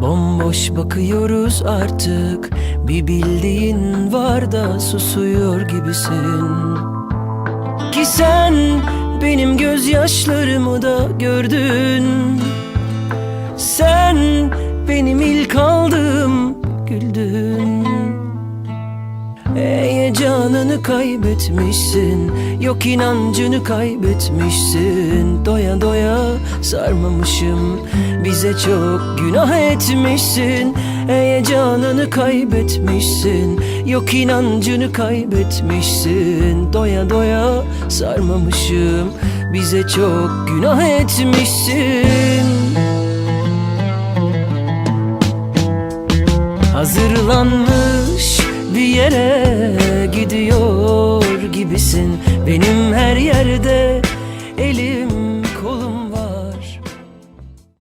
Bomboş bakıyoruz artık. Bir bildiğin var da susuyor gibisin. Ki sen benim gözyaşlarımı da gördün. Sen benim ilk aldığım güldün. Heyecanını kaybetmişsin. Yok inancını kaybetmişsin. Doya doya sarmamışım Bize çok günah etmişsin. Heyecanını kaybetmişsin. Yok inancını kaybetmişsin. Doya doya sarmamışım. Bize çok günah etmişsin. Hazırlanmış bir yere gidiyor gibisin. Benim her yerde elim